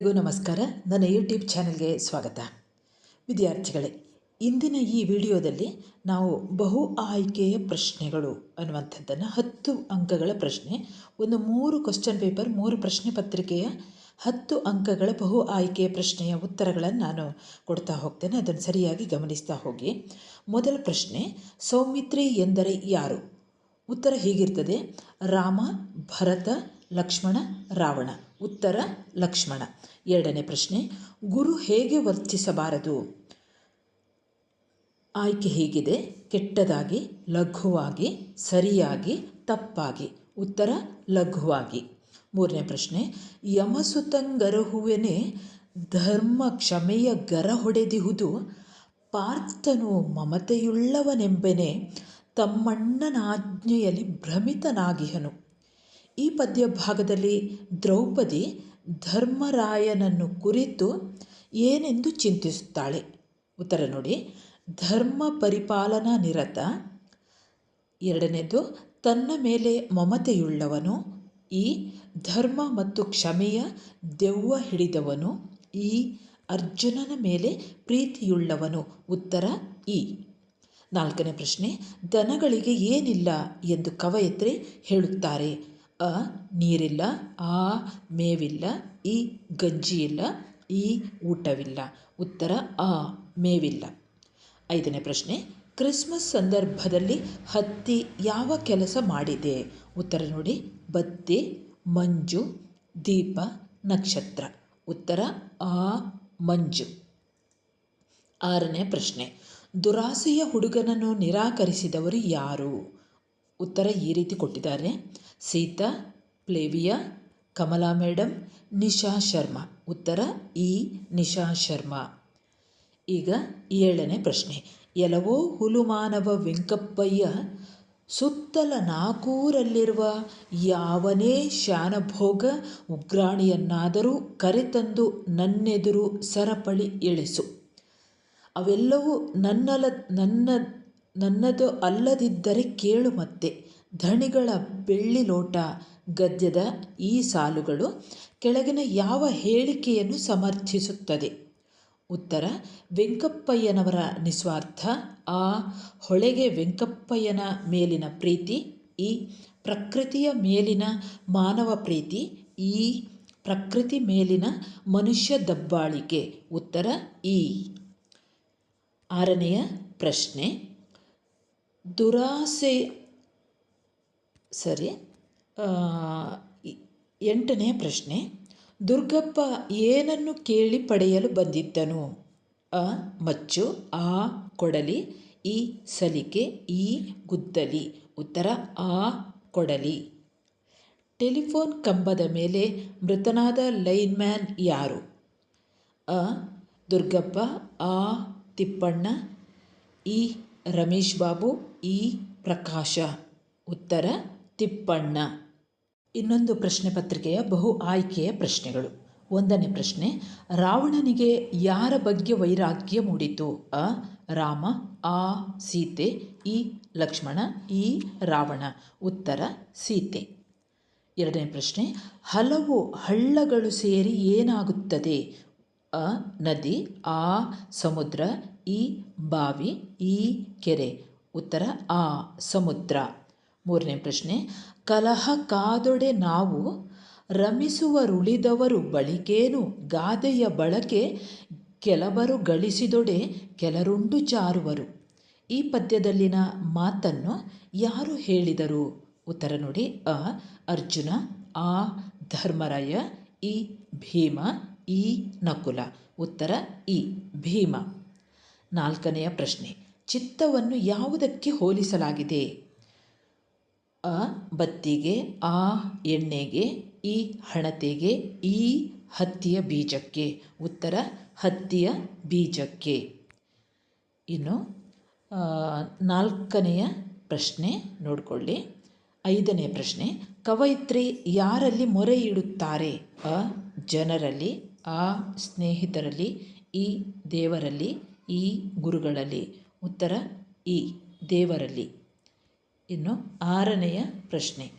ಎಲ್ಲರಿಗೂ ನಮಸ್ಕಾರ. ನನ್ನ ಯೂಟ್ಯೂಬ್ ಚಾನೆಲ್ಗೆ ಸ್ವಾಗತ. ವಿದ್ಯಾರ್ಥಿಗಳೇ, ಇಂದಿನ ಈ ವಿಡಿಯೋದಲ್ಲಿ ನಾವು ಬಹು ಆಯ್ಕೆಯ ಪ್ರಶ್ನೆಗಳು ಅನ್ನುವಂಥದ್ದನ್ನು, ಹತ್ತು ಅಂಕಗಳ ಪ್ರಶ್ನೆ, ಒಂದು ಮೂರು ಕ್ವಶನ್ ಪೇಪರ್ ಮೂರು ಪ್ರಶ್ನೆ ಪತ್ರಿಕೆಯ ಹತ್ತು ಅಂಕಗಳ ಬಹು ಆಯ್ಕೆಯ ಪ್ರಶ್ನೆಯ ಉತ್ತರಗಳನ್ನು ನಾನು ಕೊಡ್ತಾ ಹೋಗ್ತೇನೆ. ಅದನ್ನು ಸರಿಯಾಗಿ ಗಮನಿಸ್ತಾ ಹೋಗಿ. ಮೊದಲ ಪ್ರಶ್ನೆ, ಸೌಮಿತ್ರಿ ಎಂದರೆ ಯಾರು? ಉತ್ತರ ಹೀಗಿರ್ತದೆ. ರಾಮ, ಭರತ, ಲಕ್ಷ್ಮಣ, ರಾವಣ. ಉತ್ತರ ಲಕ್ಷ್ಮಣ. ಎರಡನೇ ಪ್ರಶ್ನೆ, ಗುರು ಹೇಗೆ ವರ್ತಿಸಬಾರದು? ಆಯ್ಕೆ ಹೀಗಿದೆ, ಕೆಟ್ಟದಾಗಿ, ಲಘುವಾಗಿ, ಸರಿಯಾಗಿ, ತಪ್ಪಾಗಿ? ಉತ್ತರ, ಲಘುವಾಗಿ. ಮೂರನೇ ಪ್ರಶ್ನೆ ಯಮಸುತಂಗರಹುವೆನೆ ಧರ್ಮ ಕ್ಷಮೆಯ ಗರ ಹೊಡೆದಿಹುದು, ಪಾರ್ಥನು ಮಮತೆಯುಳ್ಳವನೆಂಬೆನೆ ತಮ್ಮಣ್ಣನಾಜ್ಞೆಯಲ್ಲಿ ಭ್ರಮಿತನಾಗಿಹನು. ಈ ಪದ್ಯ ಭಾಗದಲ್ಲಿ ದ್ರೌಪದಿ ಧರ್ಮರಾಯನನ್ನು ಕುರಿತು ಏನೆಂದು ಚಿಂತಿಸುತ್ತಾಳೆ? ಉತ್ತರ ನೋಡಿ. ಧರ್ಮ ಪರಿಪಾಲನಾ ನಿರತ. ಎರಡನೇದು, ತನ್ನ ಮೇಲೆ ಮಮತೆಯುಳ್ಳವನು. ಈ, ಧರ್ಮ ಮತ್ತು ಕ್ಷಮೆಯ ದೆವ್ವ ಹಿಡಿದವನು. ಈ, ಅರ್ಜುನನ ಮೇಲೆ ಪ್ರೀತಿಯುಳ್ಳವನು. ಉತ್ತರ, ಈ. ನಾಲ್ಕನೇ ಪ್ರಶ್ನೆ ದನಗಳಿಗೆ ಏನಿಲ್ಲ ಎಂದು ಕವಯತ್ರಿ ಹೇಳುತ್ತಾರೆ. ಅ, ನೀರಿಲ್ಲ, ಆ, ಮೇವಿಲ್ಲ ಇ ಗಂಜಿ ಇಲ್ಲ ಈ, ಊಟವಿಲ್ಲ. ಉತ್ತರ, ಆ, ಮೇವಿಲ್ಲ. ಐದನೇ ಪ್ರಶ್ನೆ. ಕ್ರಿಸ್ಮಸ್ ಸಂದರ್ಭದಲ್ಲಿ ಹತ್ತಿ ಯಾವ ಕೆಲಸ ಮಾಡಿದೆ? ಉತ್ತರ ನೋಡಿ. ಬತ್ತಿ, ಮಂಜು, ದೀಪ, ನಕ್ಷತ್ರ. ಉತ್ತರ, ಆ, ಮಂಜು. ಆರನೇ ಪ್ರಶ್ನೆ. ದುರಾಸೆಯ ಹುಡುಗನನ್ನು ನಿರಾಕರಿಸಿದವರು ಯಾರು? ಉತ್ತರ ಈ ರೀತಿ ಕೊಟ್ಟಿದ್ದಾರೆ. Sita, Flavia, Kamala madam Nisha Sharma. ಉತ್ತರ ಇ ನಿಶಾ ಶರ್ಮಾ. ಈಗ ಏಳನೇ ಪ್ರಶ್ನೆ. ಎಲವೋ ಹುಲುಮಾನವ ವೆಂಕಪ್ಪಯ್ಯ ಸುತ್ತಲ ನಾಕೂರಲ್ಲಿರುವ ಯಾವನೇ ಶಾನಭೋಗ ಉಗ್ರಾಣಿಯನ್ನಾದರೂ ಕರೆತಂದು ನನ್ನೆದುರು ಸರಪಳಿ ಇಳಿಸು ಅವೆಲ್ಲವೂ ನನ್ನಲ ನನ್ನ ನನ್ನದು ಅಲ್ಲದಿದ್ದರೆ ಕೇಳು ಮತ್ತೆ. ಧಣಿಗಳ ಬೆಳ್ಳಿ ಲೋಟ, ಗದ್ಯದ ಈ ಸಾಲುಗಳು ಕೆಳಗಿನ ಯಾವ ಹೇಳಿಕೆಯನ್ನು ಸಮರ್ಥಿಸುತ್ತದೆ? ಉತ್ತರ, ವೆಂಕಪ್ಪಯ್ಯನವರ ನಿಸ್ವಾರ್ಥ. ಆ, ಹೊಳೆಗೆ ವೆಂಕಪ್ಪಯ್ಯನ ಮೇಲಿನ ಪ್ರೀತಿ. ಈ, ಪ್ರಕೃತಿಯ ಮೇಲಿನ ಮಾನವ ಪ್ರೀತಿ. ಈ, ಪ್ರಕೃತಿ ಮೇಲಿನ ಮನುಷ್ಯ ದಬ್ಬಾಳಿಕೆ. ಉತ್ತರ, ಈ. ಆರನೆಯ ಪ್ರಶ್ನೆ. ದುರಾಸೆ, ಸರಿ ಎಂಟನೇ ಪ್ರಶ್ನೆ, ದುರ್ಗಪ್ಪ ಏನನ್ನು ಕೇಳಿ ಪಡೆಯಲು ಬಂದಿದ್ದನು? ಅ, ಮಚ್ಚು, ಆ, ಕೊಡಲಿ, ಈ ಸಲಿಕೆ, ಈ ಗುದ್ದಲಿ. ಉತ್ತರ, ಆ, ಕೊಡಲಿ. ಟೆಲಿಫೋನ್ ಕಂಬದ ಮೇಲೆ ಮೃತನಾದ ಲೈನ್ಮ್ಯಾನ್ ಯಾರು? ಅ, ದುರ್ಗಪ್ಪ, ಆ, ತಿಪ್ಪಣ್ಣ, ಈ ರಮೇಶ್ ಬಾಬು ಈ ಪ್ರಕಾಶ. ಉತ್ತರ, ತಿಪ್ಪಣ್ಣ. ಇನ್ನೊಂದು ಪ್ರಶ್ನೆ ಪತ್ರಿಕೆಯ ಬಹು ಆಯ್ಕೆಯ ಪ್ರಶ್ನೆಗಳು. ಒಂದನೇ ಪ್ರಶ್ನೆ, ರಾವಣನಿಗೆ ಯಾರ ಬಗ್ಗೆ ವೈರಾಗ್ಯ ಮೂಡಿತು? ಅ. ರಾಮ, ಆ. ಸೀತೆ, ಇ. ಲಕ್ಷ್ಮಣ ಈ ರಾವಣ. ಉತ್ತರ, ಸೀತೆ. ಎರಡನೇ ಪ್ರಶ್ನೆ, ಹಲವು ಹಳ್ಳಗಳು ಸೇರಿ ಏನಾಗುತ್ತದೆ? ಅ. ನದಿ, ಆ. ಸಮುದ್ರ ಈ ಬಾವಿ, ಈ ಕೆರೆ. ಉತ್ತರ, ಆ, ಸಮುದ್ರ. ಮೂರನೇ ಪ್ರಶ್ನೆ, ಕಲಹ ಕಾದೊಡೆ ನಾವು ರಮಿಸುವರುಳಿದವರು ಬಳಿಕೇನು ಗಾದೆಯ ಬಳಕೆ ಕೆಲವರು ಗಳಿಸಿದೊಡೆ ಕೆಲರುಂಡು ಚಾರುವರು ಈ ಪದ್ಯದಲ್ಲಿನ ಮಾತನ್ನು ಯಾರು ಹೇಳಿದರು? ಉತ್ತರ ನೋಡಿ, ಅ, ಅರ್ಜುನ, ಆ, ಧರ್ಮರಾಯ, ಇ, ಭೀಮ, ಈ, ನಕುಲ. ಉತ್ತರ, ಇ, ಭೀಮ. ನಾಲ್ಕನೆಯ ಪ್ರಶ್ನೆ. ಚಿತ್ತವನ್ನು ಯಾವುದಕ್ಕೆ ಹೋಲಿಸಲಾಗಿದೆ? ಅ, ಬತ್ತಿಗೆ, ಆ, ಎಣ್ಣೆಗೆ, ಈ ಹಣತೆಗೆ, ಈ ಹತ್ತಿಯ ಬೀಜಕ್ಕೆ. ಉತ್ತರ, ಹತ್ತಿಯ ಬೀಜಕ್ಕೆ. ಇನ್ನು ನಾಲ್ಕನೆಯ ಪ್ರಶ್ನೆ ನೋಡಿಕೊಳ್ಳಿ. ಐದನೇ ಪ್ರಶ್ನೆ. ಕವಯಿತ್ರಿ ಯಾರಲ್ಲಿ ಮೊರೆ ಇಡುತ್ತಾರೆ? ಅ, ಜನರಲ್ಲಿ, ಆ, ಸ್ನೇಹಿತರಲ್ಲಿ, ಈ ದೇವರಲ್ಲಿ ಈ ಗುರುಗಳಲ್ಲಿ. ಉತ್ತರ, ಈ ದೇವರಲ್ಲಿ. ಇನ್ನು ಆರನೆಯ ಪ್ರಶ್ನೆ.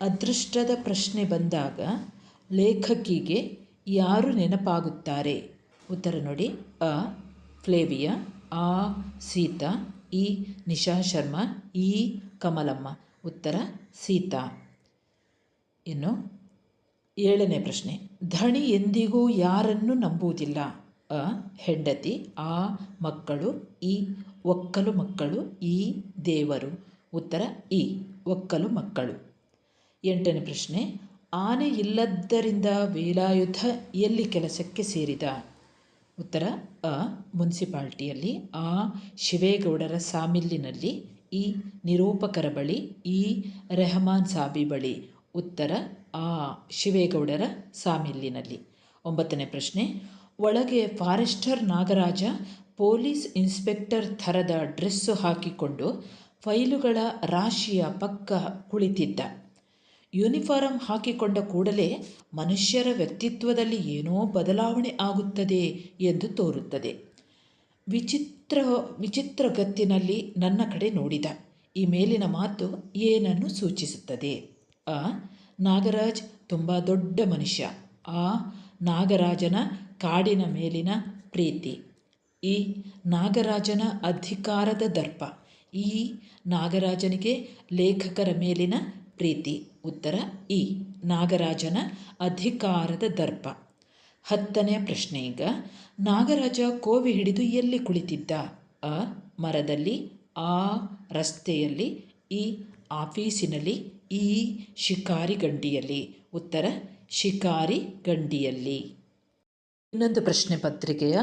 ಅದೃಷ್ಟದ ಪ್ರಶ್ನೆ ಬಂದಾಗ ಲೇಖಕಿಗೆ ಯಾರು ನೆನಪಾಗುತ್ತಾರೆ? ಉತ್ತರ ನೋಡಿ, ಅ. ಫ್ಲೇವಿಯಾ, ಆ. ಸೀತಾ, ಇ. ನಿಶಾ ಶರ್ಮಾ ಈ ಕಮಲಮ್ಮ. ಉತ್ತರ, ಸೀತಾ. ಇನ್ನು ಏಳನೇ ಪ್ರಶ್ನೆ. ಧಣಿ ಎಂದಿಗೂ ಯಾರನ್ನು ನಂಬುವುದಿಲ್ಲ. ಹೆಂಡತಿ, ಆ ಮಕ್ಕಳು, ಈ ಒಕ್ಕಲು ಮಕ್ಕಳು, ಈ ದೇವರು. ಉತ್ತರ ಇ ಒಕ್ಕಲು ಮಕ್ಕಳು. ಎಂಟನೇ ಪ್ರಶ್ನೆ, ಆನೆ ಇಲ್ಲದ್ದರಿಂದ ವೇಲಾಯುಧ ಎಲ್ಲಿ ಕೆಲಸಕ್ಕೆ ಸೇರಿದ? ಉತ್ತರ ಅ ಮುನ್ಸಿಪಾಲ್ಟಿಯಲ್ಲಿ, ಆ ಶಿವೇಗೌಡರ ಸಾಮಿಲ್ಲಿನಲ್ಲಿ ಈ ನಿರೂಪಕರ ಬಳಿ ಇ ರೆಹಮಾನ್ ಸಾಬಿ ಬಳಿ. ಉತ್ತರ, ಆ ಶಿವೇಗೌಡರ ಸಾಮಿಲ್ಲಿನಲ್ಲಿ ಒಂಬತ್ತನೇ ಪ್ರಶ್ನೆ ಒಳಗೆ ಫಾರೆಸ್ಟರ್ ನಾಗರಾಜ, ಪೊಲೀಸ್ ಇನ್ಸ್ಪೆಕ್ಟರ್ ಥರದ ಡ್ರೆಸ್ಸು ಹಾಕಿಕೊಂಡು ಫೈಲುಗಳ ರಾಶಿಯ ಪಕ್ಕ ಕುಳಿತಿದ್ದ. ಯೂನಿಫಾರಂ ಹಾಕಿಕೊಂಡ ಕೂಡಲೇ ಮನುಷ್ಯರ ವ್ಯಕ್ತಿತ್ವದಲ್ಲಿ ಏನೋ ಬದಲಾವಣೆ ಆಗುತ್ತದೆ ಎಂದು ತೋರುತ್ತದೆ. ವಿಚಿತ್ರ ವಿಚಿತ್ರ ಗತ್ತಿನಲ್ಲಿ ನನ್ನ ಕಡೆ ನೋಡಿದ. ಈ ಮೇಲಿನ ಮಾತು ಏನನ್ನು ಸೂಚಿಸುತ್ತದೆ? ಆ, ನಾಗರಾಜ್ ತುಂಬ ದೊಡ್ಡ ಮನುಷ್ಯ. ಆ, ನಾಗರಾಜನ ಕಾಡಿನ ಮೇಲಿನ ಪ್ರೀತಿ. ಈ ನಾಗರಾಜನ ಅಧಿಕಾರದ ದರ್ಪ. ಈ ನಾಗರಾಜನಿಗೆ ಲೇಖಕರ ಮೇಲಿನ ಪ್ರೀತಿ. ಉತ್ತರ ಇ. ನಾಗರಾಜನ ಅಧಿಕಾರದ ದರ್ಪ. ಹತ್ತನೆಯ ಪ್ರಶ್ನೆ ಈಗ. ನಾಗರಾಜ ಕೋವಿ ಹಿಡಿದು ಎಲ್ಲಿ ಕುಳಿತಿದ್ದ? ಅ. ಮರದಲ್ಲಿ, ಆ. ರಸ್ತೆಯಲ್ಲಿ ಈ ಆಫೀಸಿನಲ್ಲಿ ಈ ಶಿಕಾರಿ ಗಂಡಿಯಲ್ಲಿ ಉತ್ತರ ಶಿಕಾರಿ ಗಂಡಿಯಲ್ಲಿ ಇನ್ನೊಂದು ಪ್ರಶ್ನೆ ಪತ್ರಿಕೆಯ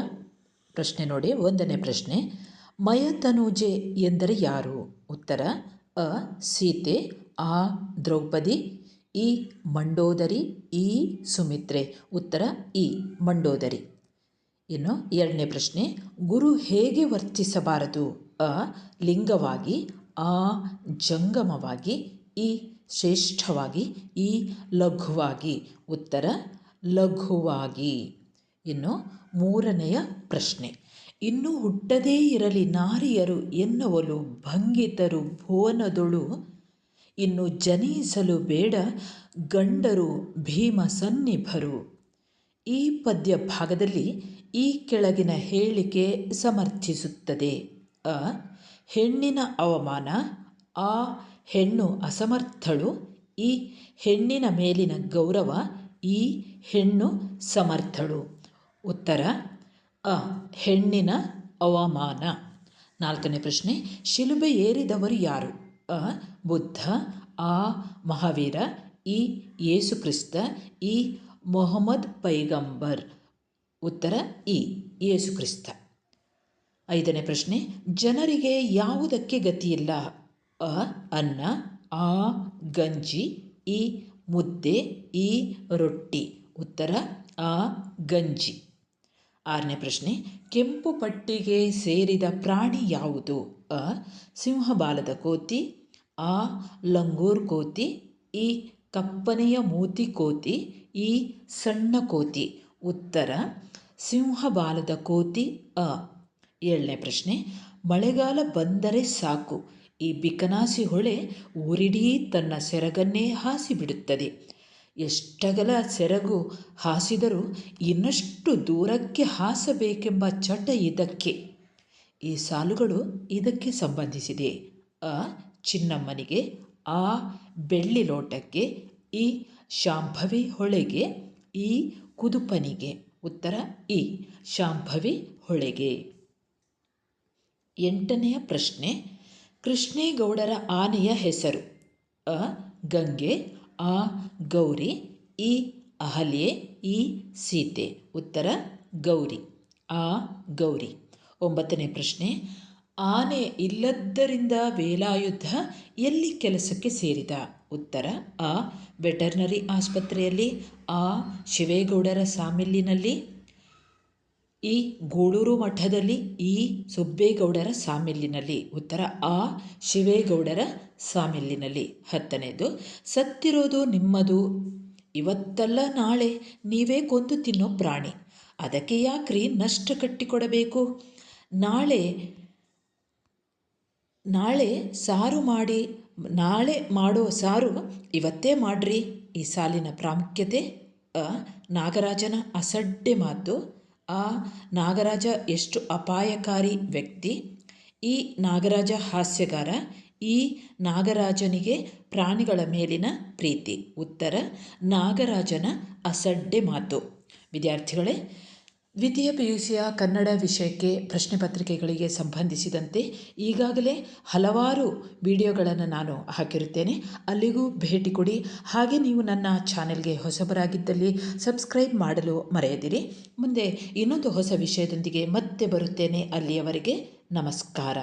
ಪ್ರಶ್ನೆ ನೋಡಿ, ಒಂದನೇ ಪ್ರಶ್ನೆ. ಮಯತನೂಜೆ ಎಂದರೆ ಯಾರು? ಉತ್ತರ, ಅ, ಸೀತೆ, ಆ, ದ್ರೌಪದಿ, ಇ, ಮಂಡೋದರಿ, ಇ, ಸುಮಿತ್ರೆ. ಉತ್ತರ, ಇ, ಮಂಡೋದರಿ. ಇನ್ನು ಎರಡನೇ ಪ್ರಶ್ನೆ. ಗುರು ಹೇಗೆ ವರ್ತಿಸಬಾರದು? ಅ, ಲಿಂಗವಾಗಿ, ಆ, ಜಂಗಮವಾಗಿ, ಇ, ಶ್ರೇಷ್ಠವಾಗಿ ಈ ಲಘುವಾಗಿ. ಉತ್ತರ, ಲಘುವಾಗಿ. ಇನ್ನು ಮೂರನೆಯ ಪ್ರಶ್ನೆ. ಇನ್ನೂ ಹುಟ್ಟದೇ ಇರಲಿ ನಾರಿಯರು ಎನ್ನುವಲು ಭಂಗಿತರು ಭುವನದೊಳು, ಇನ್ನು ಜನಿಸಲು ಬೇಡ ಗಂಡರು ಭೀಮ ಸನ್ನಿಭರು ಈ ಪದ್ಯ ಭಾಗದಲ್ಲಿ ಈ ಕೆಳಗಿನ ಹೇಳಿಕೆ ಸಮರ್ಥಿಸುತ್ತದೆ. ಅ. ಹೆಣ್ಣಿನ ಅವಮಾನ, ಆ. ಹೆಣ್ಣು ಅಸಮರ್ಥಳು, ಈ. ಹೆಣ್ಣಿನ ಮೇಲಿನ ಗೌರವ, ಈ. ಹೆಣ್ಣು ಸಮರ್ಥಳು. ಉತ್ತರ, ಅ, ಹೆಣ್ಣಿನ ಅವಮಾನ ನಾಲ್ಕನೇ ಪ್ರಶ್ನೆ, ಶಿಲುಬೆ ಏರಿದವರು ಯಾರು? ಅ, ಬುದ್ಧ, ಆ, ಮಹಾವೀರ, ಇ ಯೇಸು ಕ್ರಿಸ್ತ ಈ ಮೊಹಮ್ಮದ್ ಪೈಗಂಬರ್. ಉತ್ತರ, ಇ ಯೇಸು ಕ್ರಿಸ್ತ ಐದನೇ ಪ್ರಶ್ನೆ, ಜನರಿಗೆ ಯಾವುದಕ್ಕೆ ಗತಿಯಿಲ್ಲ? ಅ, ಅನ್ನ, ಆ, ಗಂಜಿ, ಇ, ಮುದ್ದೆ, ಇ, ರೊಟ್ಟಿ. ಉತ್ತರ, ಆ, ಗಂಜಿ. ಆರನೇ ಪ್ರಶ್ನೆ, ಕೆಂಪು ಪಟ್ಟಿಗೆ ಸೇರಿದ ಪ್ರಾಣಿ ಯಾವುದು? ಅ, ಸಿಂಹಬಾಲದ ಕೋತಿ, ಆ, ಲಂಗೂರ್ ಕೋತಿ, ಈ, ಕಪ್ಪನೆಯ ಮೂತಿ ಕೋತಿ, ಈ, ಸಣ್ಣ ಕೋತಿ. ಉತ್ತರ, ಸಿಂಹಬಾಲದ ಕೋತಿ, ಅ. ಏಳನೇ ಪ್ರಶ್ನೆ, ಮಳೆಗಾಲ ಬಂದರೆ ಸಾಕು. ಈ ಬಿಕನಾಸಿ ಹೊಳೆ ಊರಿಡೀ ತನ್ನ ಸೆರಗನ್ನೇ ಹಾಸಿಬಿಡುತ್ತದೆ. ಎಷ್ಟಗಲ ಸೆರಗು ಹಾಸಿದರೂ ಇನ್ನಷ್ಟು ದೂರಕ್ಕೆ ಹಾಸಬೇಕೆಂಬ ಚಟ ಇದಕ್ಕೆ. ಈ ಸಾಲುಗಳು ಇದಕ್ಕೆ ಸಂಬಂಧಿಸಿದೆ. ಅ ಚಿನ್ನಮ್ಮನಿಗೆ, ಆ ಬೆಳ್ಳಿ ಲೋಟಕ್ಕೆ, ಈ ಶಾಂಭವಿ ಹೊಳೆಗೆ, ಈ ಕುದುಪನಿಗೆ. ಉತ್ತರ ಇ ಶಾಂಭವಿ ಹೊಳೆಗೆ. ಎಂಟನೆಯ ಪ್ರಶ್ನೆ, ಕೃಷ್ಣೇಗೌಡರ ಆನೆಯ ಹೆಸರು. ಅ, ಗಂಗೆ ಆ, ಗೌರಿ, ಈ, ಅಹಲ್ಯೆ, ಈ, ಸೀತೆ. ಉತ್ತರ, ಗೌರಿ. ಆ, ಗೌರಿ. ಒಂಬತ್ತನೇ ಪ್ರಶ್ನೆ. ಆನೆ ಇಲ್ಲದ್ದರಿಂದ ವೇಲಾಯುದ್ಧ ಎಲ್ಲಿ ಕೆಲಸಕ್ಕೆ ಸೇರಿದ? ಉತ್ತರ, ಆ, ವೆಟರ್ನರಿ ಆಸ್ಪತ್ರೆಯಲ್ಲಿ, ಆ, ಶಿವೇಗೌಡರ ಸಾಮಿಲ್ಲಿನಲ್ಲಿ ಈ ಗೂಳೂರು ಮಠದಲ್ಲಿ ಈ ಸುಬ್ಬೇಗೌಡರ ಸಾಮಿಲ್ಲಿನಲ್ಲಿ ಉತ್ತರ, ಆ ಶಿವೇಗೌಡರ ಸಾಮಿಲ್ಲಿನಲ್ಲಿ ಹತ್ತನೇದು, ಸತ್ತಿರೋದು ನಿಮ್ಮದು. ಇವತ್ತಲ್ಲ ನಾಳೆ, ನೀವೇ ಕೊಂದು ತಿನ್ನೋ ಪ್ರಾಣಿ. ಅದಕ್ಕೆ ಯಾಕ್ರಿ ನಷ್ಟ ಕಟ್ಟಿಕೊಡಬೇಕು? ನಾಳೆ ನಾಳೆ ಸಾರು ಮಾಡಿ, ನಾಳೆ ಮಾಡೋ ಸಾರು ಇವತ್ತೇ ಮಾಡ್ರಿ. ಈ ಸಾಲಿನ ಪ್ರಾಮುಖ್ಯತೆ ನಾಗರಾಜನ ಅಸಡ್ಡೆ ಮಾತು. ಆ ನಾಗರಾಜ ಎಷ್ಟು ಅಪಾಯಕಾರಿ ವ್ಯಕ್ತಿ? ಈ ನಾಗರಾಜ ಹಾಸ್ಯಗಾರ, ಈ ನಾಗರಾಜನಿಗೆ ಪ್ರಾಣಿಗಳ ಮೇಲಿನ ಪ್ರೀತಿ. ಉತ್ತರ, ನಾಗರಾಜನ ಅಸಡ್ಡೆ ಮಾತು. ವಿದ್ಯಾರ್ಥಿಗಳೇ ದ್ವಿತೀಯ ಪಿ ಯು ಸಿಯ ಕನ್ನಡ ವಿಷಯಕ್ಕೆ ಪ್ರಶ್ನೆ ಪತ್ರಿಕೆಗಳಿಗೆ ಸಂಬಂಧಿಸಿದಂತೆ ಈಗಾಗಲೇ ಹಲವಾರು ವಿಡಿಯೋಗಳನ್ನು ನಾನು ಹಾಕಿರುತ್ತೇನೆ. ಅಲ್ಲಿಗೂ ಭೇಟಿ ಕೊಡಿ. ಹಾಗೆ ನೀವು ನನ್ನ ಚಾನೆಲ್ಗೆ ಹೊಸಬರಾಗಿದ್ದಲ್ಲಿ ಸಬ್ಸ್ಕ್ರೈಬ್ ಮಾಡಲು ಮರೆಯದಿರಿ. ಮುಂದೆ ಇನ್ನೊಂದು ಹೊಸ ವಿಷಯದೊಂದಿಗೆ ಮತ್ತೆ ಬರುತ್ತೇನೆ. ಅಲ್ಲಿಯವರೆಗೆ ನಮಸ್ಕಾರ.